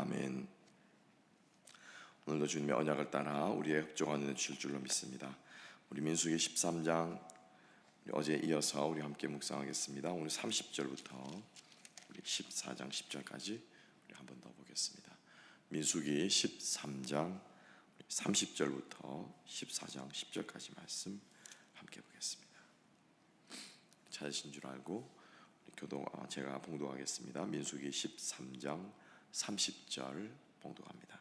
아멘. 오늘도 주님의 언약을 따라 우리의 협조가 칠 줄로 믿습니다. 우리 민수기 13장 우리 어제 이어서 우리 함께 묵상하겠습니다. 오늘 30절부터 우리 14장 10절까지 우리 한 번 더 보겠습니다. 민수기 13장 30절부터 14장 10절까지 말씀 함께 보겠습니다. 찾으신 줄 알고 교도 아, 제가 봉독하겠습니다. 민수기 13장 30절 봉독합니다.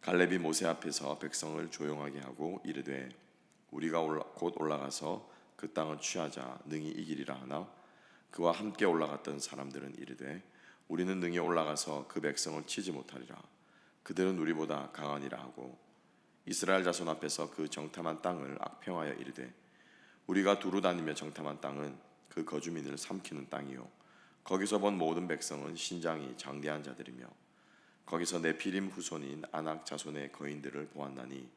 갈렙이 모세 앞에서 백성을 조용하게 하고 이르되 우리가 곧 올라가서 그 땅을 취하자. 능히 이기리라 하나? 그와 함께 올라갔던 사람들은 이르되 우리는 능히 올라가서 그 백성을 치지 못하리라. 그들은 우리보다 강하니라 하고 이스라엘 자손 앞에서 그 정탐한 땅을 악평하여 이르되 우리가 두루 다니며 정탐한 땅은 그 거주민을 삼키는 땅이요 거기서 본 모든 백성은 신장이 장대한 자들이며 거기서 네피림 후손인 아낙 자손의 거인들을 보았나니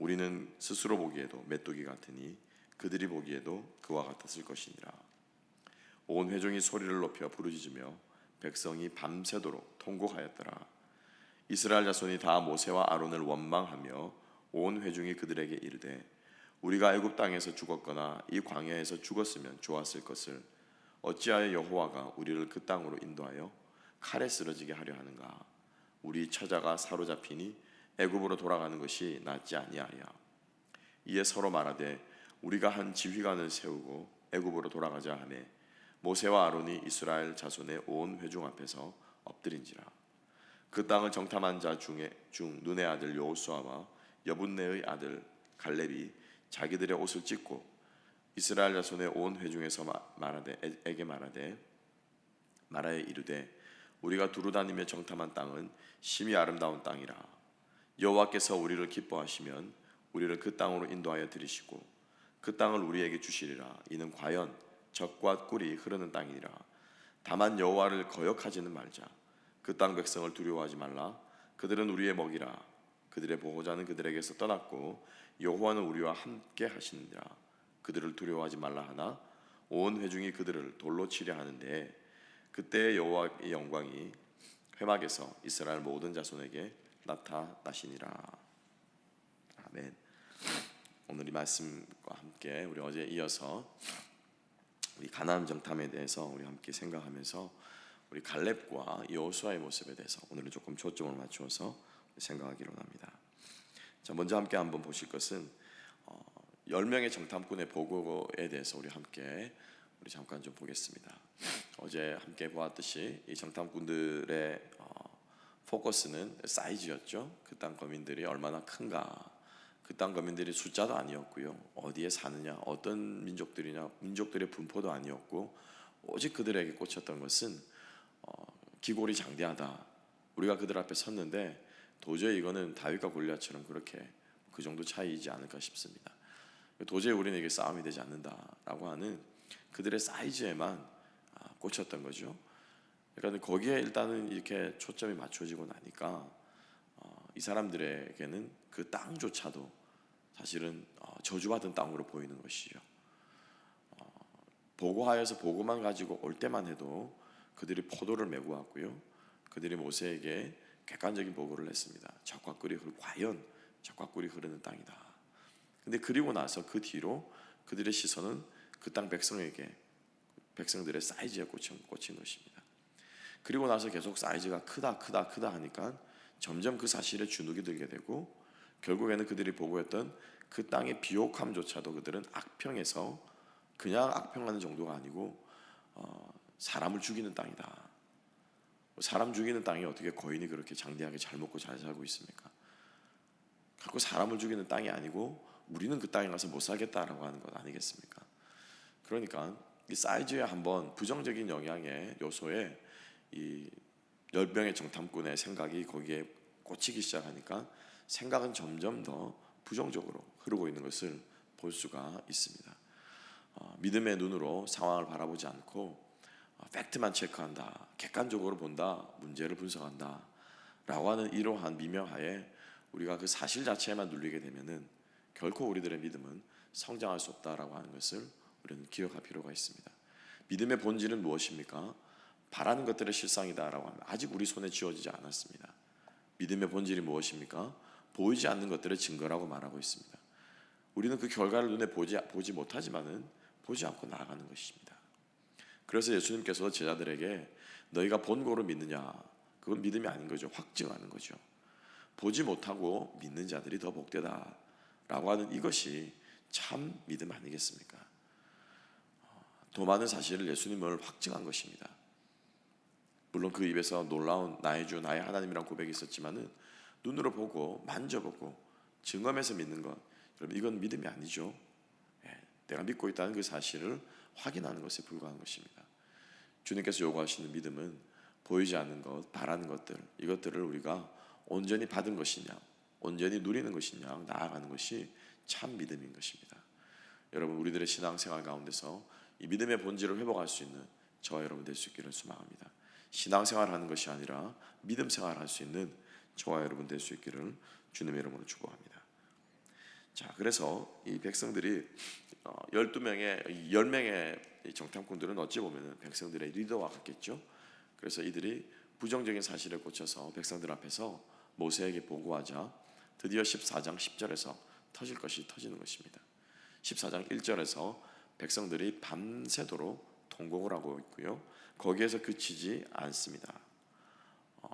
우리는 스스로 보기에도 메뚜기 같으니 그들이 보기에도 그와 같았을 것이니라. 온 회중이 소리를 높여 부르짖으며 백성이 밤새도록 통곡하였더라. 이스라엘 자손이 다 모세와 아론을 원망하며 온 회중이 그들에게 이르되 우리가 애굽 땅에서 죽었거나 이 광야에서 죽었으면 좋았을 것을 어찌하여 여호와가 우리를 그 땅으로 인도하여 칼에 쓰러지게 하려 하는가? 우리 처자가 사로잡히니 애굽으로 돌아가는 것이 낫지 아니하여 이에 서로 말하되 우리가 한 지휘관을 세우고 애굽으로 돌아가자 하매 모세와 아론이 이스라엘 자손의 온 회중 앞에서 엎드린지라. 그 땅을 정탐한 자 중에 중 눈의 아들 여호수아와 여분네의 아들 갈렙이 자기들의 옷을 찢고 이스라엘 자손의 온 회중에서 말하되 에게 말하되 말하여 이르되 우리가 두루 다니며 정탐한 땅은 심히 아름다운 땅이라. 여호와께서 우리를 기뻐하시면 우리를 그 땅으로 인도하여 들이시고 그 땅을 우리에게 주시리라. 이는 과연 적과 꿀이 흐르는 땅이니라. 다만 여호와를 거역하지는 말자. 그 땅 백성을 두려워하지 말라. 그들은 우리의 먹이라. 그들의 보호자는 그들에게서 떠났고 여호와는 우리와 함께 하시느니라 그들을 두려워하지 말라 하나? 온 회중이 그들을 돌로 치려 하는데 그때 여호와의 영광이 회막에서 이스라엘 모든 자손에게 나타나시니라. 아멘. 오늘 이 말씀과 함께 우리 어제 이어서 우리 가나안 정탐에 대해서 우리 함께 생각하면서 우리 갈렙과 여호수아의 모습에 대해서 오늘은 조금 초점을 맞추어서 생각하기로 합니다. 자, 먼저 함께 한번 보실 것은 어, 10명의 정탐꾼의 보고에 대해서 우리 함께 우리 잠깐 좀 보겠습니다. 어제 함께 보았듯이 이 정탐꾼들의 어, 포커스는 사이즈였죠. 그 땅 거민들이 얼마나 큰가. 그 땅 거민들이 숫자도 아니었고요. 어디에 사느냐, 어떤 민족들이냐, 민족들의 분포도 아니었고 오직 그들에게 꽂혔던 것은 어, 기골이 장대하다. 우리가 그들 앞에 섰는데 도저히 이거는 다윗과 골리앗처럼 그렇게 그 정도 차이이지 않을까 싶습니다. 도저히 우리는 이게 싸움이 되지 않는다라고 하는 그들의 사이즈에만 아, 꽂혔던 거죠. 그러니까 거기에 일단은 이렇게 초점이 맞춰지고 나니까 어, 이 사람들에게는 그 땅조차도 사실은 어, 저주받은 땅으로 보이는 것이죠. 보고하여서 보고만 가지고 올 때만 해도 그들이 포도를 메고 왔고요. 그들이 모세에게 객관적인 보고를 했습니다. 적과 꿀이 과연 적과 꿀이 흐르는 땅이다. 근데 그리고 나서 그 뒤로 그들의 시선은 그 땅 백성에게 백성들의 사이즈에 꽂힌, 꽂힌 것입니다. 그리고 나서 계속 사이즈가 크다 크다 크다 하니까 점점 그 사실에 주눅이 들게 되고 결국에는 그들이 보고했던 그 땅의 비옥함조차도 그들은 악평에서 그냥 악평하는 정도가 아니고 어, 사람을 죽이는 땅이다. 사람 죽이는 땅이 어떻게 거인이 그렇게 장대하게 잘 먹고 잘 살고 있습니까? 갖고 사람을 죽이는 땅이 아니고 우리는 그 땅에 가서 못 살겠다라고 하는 것 아니겠습니까? 그러니까 이 사이즈에 한번 부정적인 영향의 요소에 이 열병의 정탐꾼의 생각이 거기에 꽂히기 시작하니까 생각은 점점 더 부정적으로 흐르고 있는 것을 볼 수가 있습니다. 어, 믿음의 눈으로 상황을 바라보지 않고 어, 팩트만 체크한다, 객관적으로 본다, 문제를 분석한다, 라고 하는 이러한 미명하에 우리가 그 사실 자체에만 눌리게 되면은 결코 우리들의 믿음은 성장할 수 없다라고 하는 것을 우리는 기억할 필요가 있습니다. 믿음의 본질은 무엇입니까? 바라는 것들의 실상이다라고 하면 아직 우리 손에 쥐어지지 않았습니다. 믿음의 본질이 무엇입니까? 보이지 않는 것들의 증거라고 말하고 있습니다. 우리는 그 결과를 눈에 보지 보지 못하지만은 보지 않고 나아가는 것입니다. 그래서 예수님께서 제자들에게 너희가 본 고로 믿느냐? 그건 믿음이 아닌 거죠. 확증하는 거죠. 보지 못하고 믿는 자들이 더 복되다 라고 하는 이것이 참 믿음 아니겠습니까? 도마는 사실 예수님을 확증한 것입니다. 물론 그 입에서 놀라운 나의 주 나의 하나님이란 고백이 있었지만은 눈으로 보고 만져보고 증언해서 믿는 것 여러분 이건 믿음이 아니죠. 예, 내가 믿고 있다는 그 사실을 확인하는 것에 불과한 것입니다. 주님께서 요구하시는 믿음은 보이지 않는 것, 바라는 것들 이것들을 우리가 온전히 받은 것이냐, 온전히 누리는 것이냐 나아가는 것이 참 믿음인 것입니다. 여러분 우리들의 신앙생활 가운데서 이 믿음의 본질을 회복할 수 있는 저와 여러분 될 수 있기를 소망합니다. 신앙생활 하는 것이 아니라 믿음 생활 할수 있는 저와 여러분 될 수 있기를 주님의 이름으로 축복합니다. 자, 그래서 이 백성들이 12명의 10명의 정탐꾼들은 어찌 보면 백성들의 리더와 같겠죠. 그래서 이들이 부정적인 사실을 고쳐서 백성들 앞에서 모세에게 보고하자 드디어 14장 10절에서 터질 것이 터지는 것입니다. 14장 1절에서 백성들이 밤새도록 통곡을 하고 있고요. 거기에서 그치지 않습니다. 어,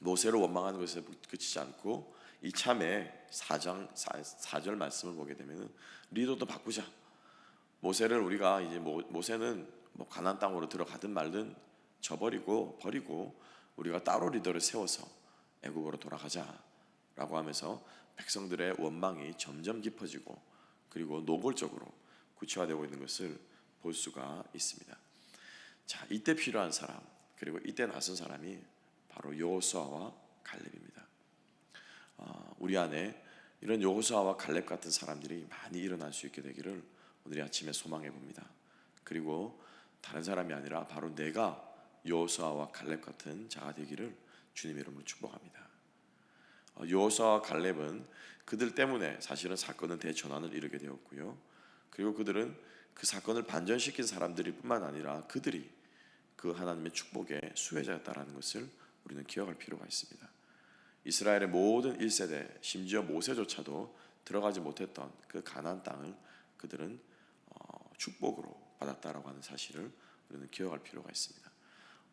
모세를 원망하는 것에 그치지 않고 이참에 4장 4, 절 말씀을 보게 되면 리더도 바꾸자. 모세를 우리가 이제 모, 모세는 뭐 가나안 땅으로 들어가든 말든 저버리고 버리고 우리가 따로 리더를 세워서 애국으로 돌아가자라고 하면서 백성들의 원망이 점점 깊어지고 그리고 노골적으로 구체화되고 있는 것을 볼 수가 있습니다. 자, 이때 필요한 사람 그리고 이때 나선 사람이 바로 여호수아와 갈렙입니다. 어, 우리 안에 이런 여호수아와 갈렙 같은 사람들이 많이 일어날 수 있게 되기를 오늘 아침에 소망해 봅니다. 그리고 다른 사람이 아니라 바로 내가 여호수아와 갈렙 같은 자가 되기를 주님 이름으로 축복합니다. 어, 여호수아와 갈렙은 그들 때문에 사실은 사건은 대전환을 이루게 되었고요. 그리고 그들은 그 사건을 반전시킨 사람들이 뿐만 아니라 그들이 그 하나님의 축복의 수혜자였다라는 것을 우리는 기억할 필요가 있습니다. 이스라엘의 모든 1세대 심지어 모세조차도 들어가지 못했던 그 가나안 땅을 그들은 어, 축복으로 받았다라고 하는 사실을 우리는 기억할 필요가 있습니다.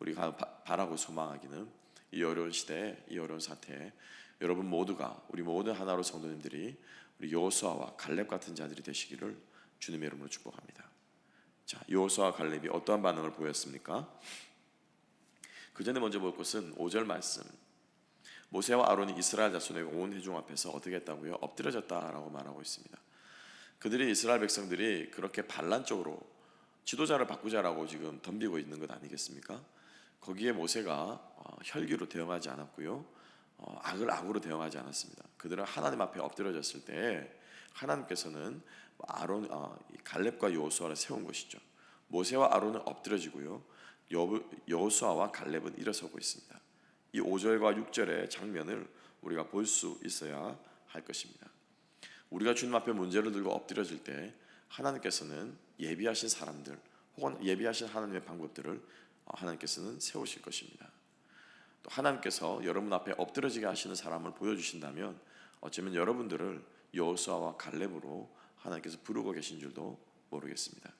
우리가 바라고 소망하기는 이 어려운 시대에 이 어려운 사태에 여러분 모두가 우리 모든 하나로 성도님들이 우리 여호수아와 갈렙 같은 자들이 되시기를 주님의 이름으로 축복합니다. 자, 여호수아 갈렙이 어떠한 반응을 보였습니까? 그 전에 먼저 볼 것은 5절 말씀. 모세와 아론이 이스라엘 자손의 온 회중 앞에서 어떻게 했다고요? 엎드려졌다라고 말하고 있습니다. 그들이 이스라엘 백성들이 그렇게 반란적으로 지도자를 바꾸자라고 지금 덤비고 있는 것 아니겠습니까? 거기에 모세가 어, 혈기로 대응하지 않았고요. 어, 악을 악으로 대응하지 않았습니다. 그들은 하나님 앞에 엎드려졌을 때 하나님께서는 아론 아, 갈렙과 여호수아를 세운 것이죠. 모세와 아론은 엎드려지고요. 여호수아와 갈렙은 일어서고 있습니다. 이 5절과 6절의 장면을 우리가 볼 수 있어야 할 것입니다. 우리가 주님 앞에 문제를 들고 엎드려질 때 하나님께서는 예비하신 사람들 혹은 예비하신 하나님의 방법들을 하나님께서는 세우실 것입니다. 또 하나님께서 여러분 앞에 엎드려지게 하시는 사람을 보여주신다면 어쩌면 여러분들을 여호수아와 갈렙으로 하나님께서 부르고 계신 줄도 모르겠습니다.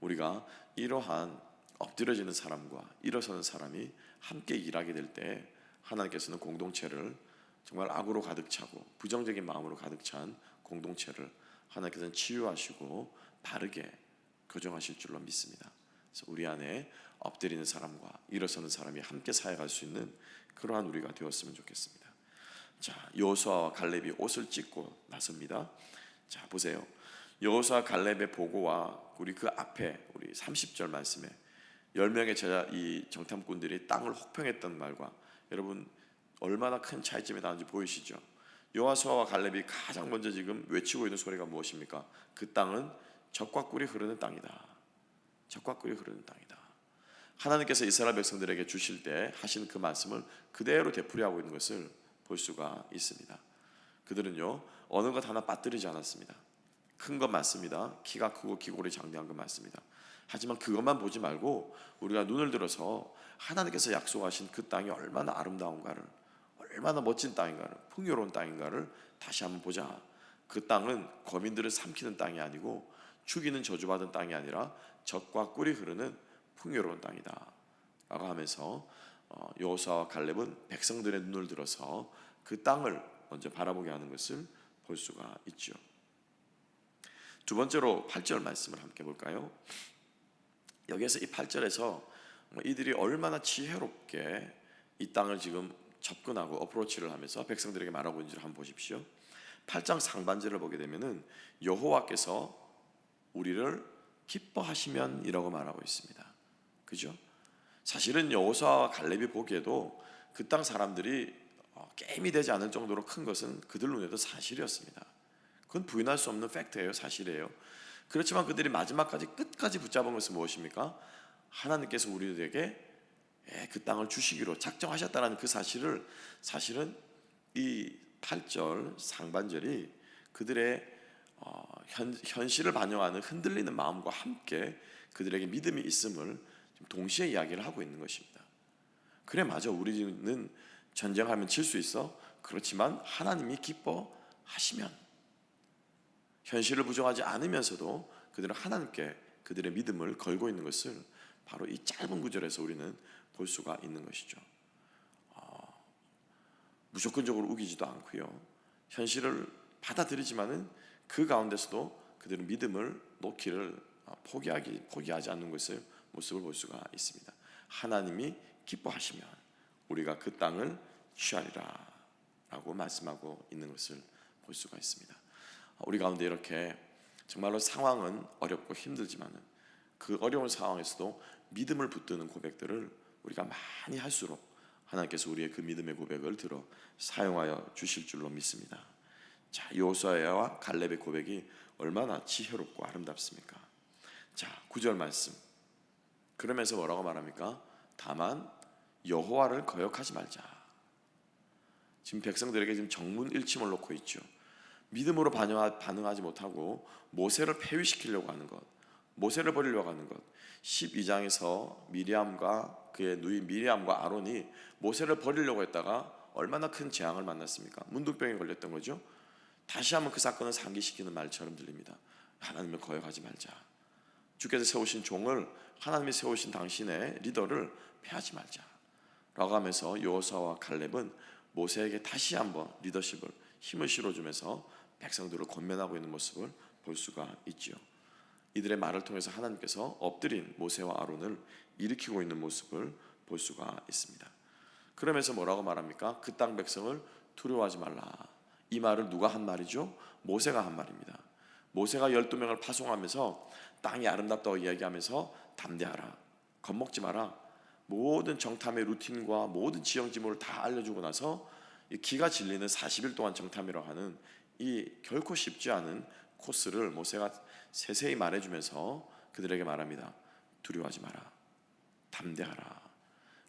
우리가 이러한 엎드려지는 사람과 일어서는 사람이 함께 일하게 될 때 하나님께서는 공동체를 정말 악으로 가득 차고 부정적인 마음으로 가득 찬 공동체를 하나님께서는 치유하시고 바르게 교정하실 줄로 믿습니다. 그래서 우리 안에 엎드리는 사람과 일어서는 사람이 함께 사역할 수 있는 그러한 우리가 되었으면 좋겠습니다. 자, 여호수아와 갈렙이 옷을 찢고 나섭니다. 자, 보세요. 여호수아 갈렙의 보고와 우리 그 앞에 우리 30절 말씀에 10명의 제자 이 정탐꾼들이 땅을 혹평했던 말과 여러분 얼마나 큰 차이점이 나는지 보이시죠? 여호수아와 갈렙이 가장 먼저 지금 외치고 있는 소리가 무엇입니까? 그 땅은 적과 꿀이 흐르는 땅이다. 적과 꿀이 흐르는 땅이다. 하나님께서 이스라엘 백성들에게 주실 때 하신 그 말씀을 그대로 되풀이하고 있는 것을 볼 수가 있습니다. 그들은요 어느 것 하나 빠뜨리지 않았습니다. 큰 것 맞습니다. 키가 크고 기골이 장대한 것 맞습니다. 하지만 그것만 보지 말고 우리가 눈을 들어서 하나님께서 약속하신 그 땅이 얼마나 아름다운가를 얼마나 멋진 땅인가를 풍요로운 땅인가를 다시 한번 보자. 그 땅은 거민들을 삼키는 땅이 아니고 죽이는 저주받은 땅이 아니라 젖과 꿀이 흐르는 풍요로운 땅이다. 라고 하면서 어, 여호수아와 갈렙은 백성들의 눈을 들어서 그 땅을 먼저 바라보게 하는 것을 볼 수가 있죠. 두 번째로 8절 말씀을 함께 볼까요? 여기에서 이 8절에서 이들이 얼마나 지혜롭게 이 땅을 지금 접근하고 어프로치를 하면서 백성들에게 말하고 있는지를 한번 보십시오. 8장 상반절을 보게 되면은 여호와께서 우리를 기뻐하시면이라고 말하고 있습니다. 그죠? 사실은 여호수아와 갈렙이 보기에도 그 땅 사람들이 어, 게임이 되지 않을 정도로 큰 것은 그들 눈에도 사실이었습니다. 그건 부인할 수 없는 팩트예요, 사실이에요. 그렇지만 그들이 마지막까지 끝까지 붙잡은 것은 무엇입니까? 하나님께서 우리들에게 예, 그 땅을 주시기로 작정하셨다는 그 사실을 사실은 이 8절 상반절이 그들의 어, 현, 현실을 반영하는 흔들리는 마음과 함께 그들에게 믿음이 있음을 동시에 이야기를 하고 있는 것입니다. 그래 맞아 우리는 전쟁하면 질수 있어 그렇지만 하나님이 기뻐하시면 현실을 부정하지 않으면서도 그들은 하나님께 그들의 믿음을 걸고 있는 것을 바로 이 짧은 구절에서 우리는 볼 수가 있는 것이죠. 어, 무조건적으로 우기지도 않고요. 현실을 받아들이지만은 그 가운데서도 그들은 믿음을 놓기를 어, 포기하기 포기하지 않는 것을 모습을 볼 수가 있습니다. 하나님이 기뻐하시면 우리가 그 땅을 취하리라라고 말씀하고 있는 것을 볼 수가 있습니다. 우리 가운데 이렇게 정말로 상황은 어렵고 힘들지만은 그 어려운 상황에서도 믿음을 붙드는 고백들을 우리가 많이 할수록 하나님께서 우리의 그 믿음의 고백을 들어 사용하여 주실 줄로 믿습니다. 자, 요수아와 갈렙의 고백이 얼마나 지혜롭고 아름답습니까? 자, 9절 말씀. 그러면서 뭐라고 말합니까? 다만 여호와를 거역하지 말자. 지금 백성들에게 지금 정문일침을 놓고 있죠. 믿음으로 반응하지 못하고 모세를 폐위시키려고 하는 것, 모세를 버리려고 하는 것. 12장에서 미리암과 그의 누이 미리암과 아론이 모세를 버리려고 했다가 얼마나 큰 재앙을 만났습니까? 문둥병에 걸렸던 거죠. 다시 한번 그 사건을 상기시키는 말처럼 들립니다. 하나님을 거역하지 말자. 주께서 세우신 종을 하나님이 세우신 당신의 리더를 패하지 말자. 라고 하면서 여호수아와 갈렙은 모세에게 다시 한번 리더십을 힘을 실어주면서 백성들을 권면하고 있는 모습을 볼 수가 있지요. 이들의 말을 통해서 하나님께서 엎드린 모세와 아론을 일으키고 있는 모습을 볼 수가 있습니다. 그러면서 뭐라고 말합니까? 그 땅 백성을 두려워하지 말라. 이 말을 누가 한 말이죠? 모세가 한 말입니다. 모세가 12명을 파송하면서 땅이 아름답다고 이야기하면서 담대하라. 겁먹지 마라. 모든 정탐의 루틴과 모든 지형지물을 다 알려주고 나서 기가 질리는 40일 동안 정탐이라고 하는 이 결코 쉽지 않은 코스를 모세가 세세히 말해주면서 그들에게 말합니다. 두려워하지 마라. 담대하라.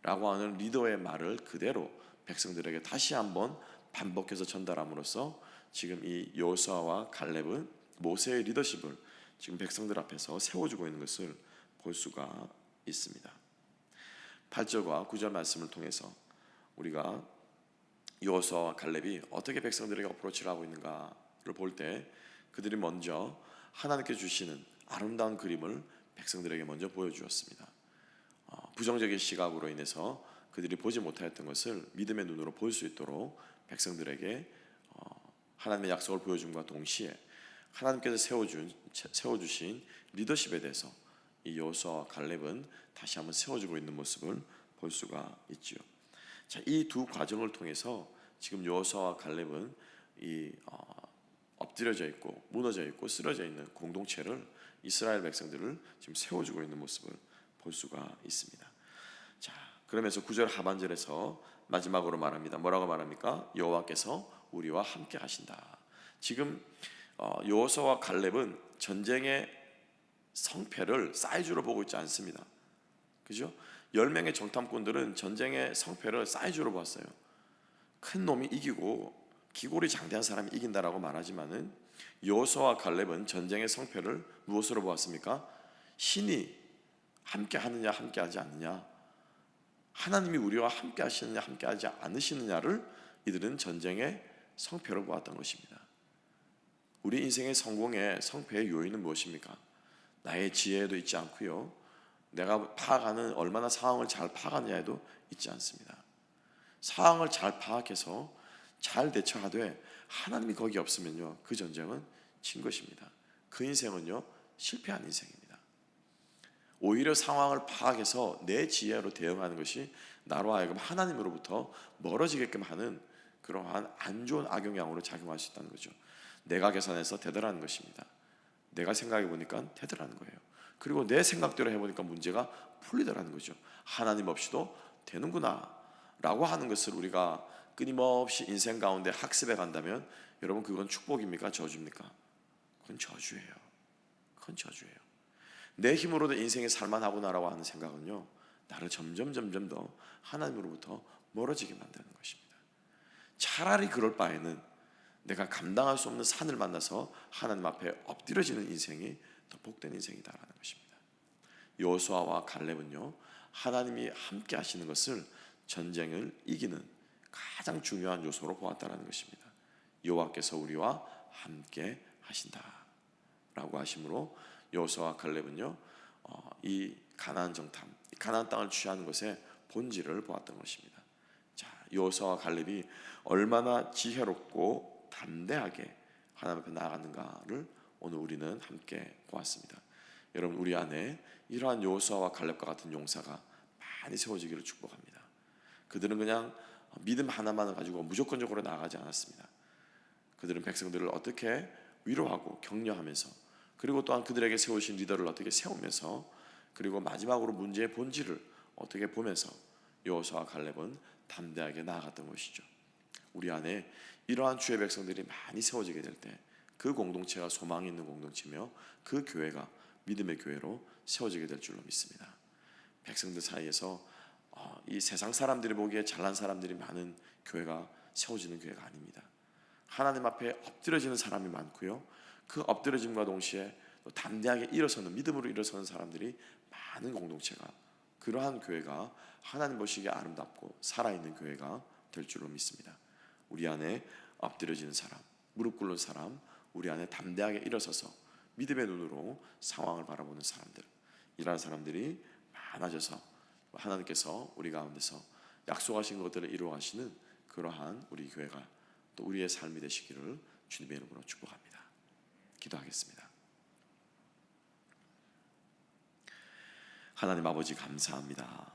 라고 하는 리더의 말을 그대로 백성들에게 다시 한번 반복해서 전달함으로써 지금 이 요수아와 갈렙은 모세의 리더십을 지금 백성들 앞에서 세워주고 있는 것을 볼 수가 있습니다. 8절과 9절 말씀을 통해서 우리가 요호수아와 갈렙이 어떻게 백성들에게 어프로치를 하고 있는가를 볼 때 그들이 먼저 하나님께 주시는 아름다운 그림을 백성들에게 먼저 보여주었습니다. 어, 부정적인 시각으로 인해서 그들이 보지 못하였던 것을 믿음의 눈으로 볼 수 있도록 백성들에게 어, 하나님의 약속을 보여줌과 동시에 하나님께서 세워준 세워주신 리더십에 대해서 이 여호수아와 갈렙은 다시 한번 세워주고 있는 모습을 볼 수가 있지요. 자, 이 두 과정을 통해서 지금 여호수아와 갈렙은 이 어, 엎드려져 있고 무너져 있고 쓰러져 있는 공동체를 이스라엘 백성들을 지금 세워주고 있는 모습을 볼 수가 있습니다. 자, 그러면서 구절 하반절에서 마지막으로 말합니다. 뭐라고 말합니까? 여호와께서 우리와 함께 하신다. 지금 어, 여호수아와 갈렙은 전쟁의 성패를 사이즈로 보고 있지 않습니다. 그죠? 10명의 정탐꾼들은 전쟁의 성패를 사이즈로 봤어요. 큰 놈이 이기고 기골이 장대한 사람이 이긴다라고 말하지만은 여호수아와 갈렙은 전쟁의 성패를 무엇으로 보았습니까? 신이 함께 하느냐 함께 하지 않느냐 하나님이 우리와 함께 하시느냐 함께 하지 않으시느냐를 이들은 전쟁의 성패로 보았던 것입니다. 우리 인생의 성공의 성패의 요인은 무엇입니까? 나의 지혜에도 있지 않고요. 내가 파악하는 얼마나 상황을 잘 파악하느냐에도 있지 않습니다. 상황을 잘 파악해서 잘 대처하되 하나님이 거기 없으면요. 그 전쟁은 진 것입니다. 그 인생은요. 실패한 인생입니다. 오히려 상황을 파악해서 내 지혜로 대응하는 것이 나로 하여금 하나님으로부터 멀어지게끔 하는 그러한 안 좋은 악영향으로 작용할 수 있다는 거죠. 내가 계산해서 되더라는 것입니다. 내가 생각해 보니까 되더라는 거예요. 그리고 내 생각대로 해보니까 문제가 풀리더라는 거죠. 하나님 없이도 되는구나 라고 하는 것을 우리가 끊임없이 인생 가운데 학습해 간다면 여러분 그건 축복입니까 저주입니까? 그건 저주예요. 그건 저주예요. 내 힘으로도 인생이 살만하구나라고 하는 생각은요 나를 점점 점점 더 하나님으로부터 멀어지게 만드는 것입니다. 차라리 그럴 바에는 내가 감당할 수 없는 산을 만나서 하나님 앞에 엎드려지는 인생이 더 복된 인생이다라는 것입니다. 요수아와 갈렙은요 하나님이 함께 하시는 것을 전쟁을 이기는 가장 중요한 요소로 보았다라는 것입니다. 여호와께서 우리와 함께 하신다라고 하심으로 요수아와 갈렙은요 어, 이 가나안 정탐, 가나안 땅을 취하는 것의 본질을 보았던 것입니다. 자, 요수아와 갈렙이 얼마나 지혜롭고 담대하게 하나님 앞에 나아갔는가를 오늘 우리는 함께 보았습니다. 여러분 우리 안에 이러한 요수아와 갈렙과 같은 용사가 많이 세워지기를 축복합니다. 그들은 그냥 믿음 하나만을 가지고 무조건적으로 나아가지 않았습니다. 그들은 백성들을 어떻게 위로하고 격려하면서 그리고 또한 그들에게 세우신 리더를 어떻게 세우면서 그리고 마지막으로 문제의 본질을 어떻게 보면서 여호수아 갈렙은 담대하게 나아갔던 것이죠. 우리 안에 이러한 주의 백성들이 많이 세워지게 될 때 그 공동체가 소망이 있는 공동체며 그 교회가 믿음의 교회로 세워지게 될 줄로 믿습니다. 백성들 사이에서 어, 이 세상 사람들이 보기에 잘난 사람들이 많은 교회가 세워지는 교회가 아닙니다. 하나님 앞에 엎드려지는 사람이 많고요. 그 엎드려짐과 동시에 또 담대하게 일어서는 믿음으로 일어서는 사람들이 많은 공동체가 그러한 교회가 하나님 보시기에 아름답고 살아있는 교회가 될 줄로 믿습니다. 우리 안에 엎드려지는 사람, 무릎 꿇는 사람, 우리 안에 담대하게 일어서서 믿음의 눈으로 상황을 바라보는 사람들, 이러한 사람들이 많아져서 하나님께서 우리 가운데서 약속하신 것들을 이루어가시는 그러한 우리 교회가 또 우리의 삶이 되시기를 주님의 이름으로 축복합니다. 기도하겠습니다. 하나님 아버지 감사합니다.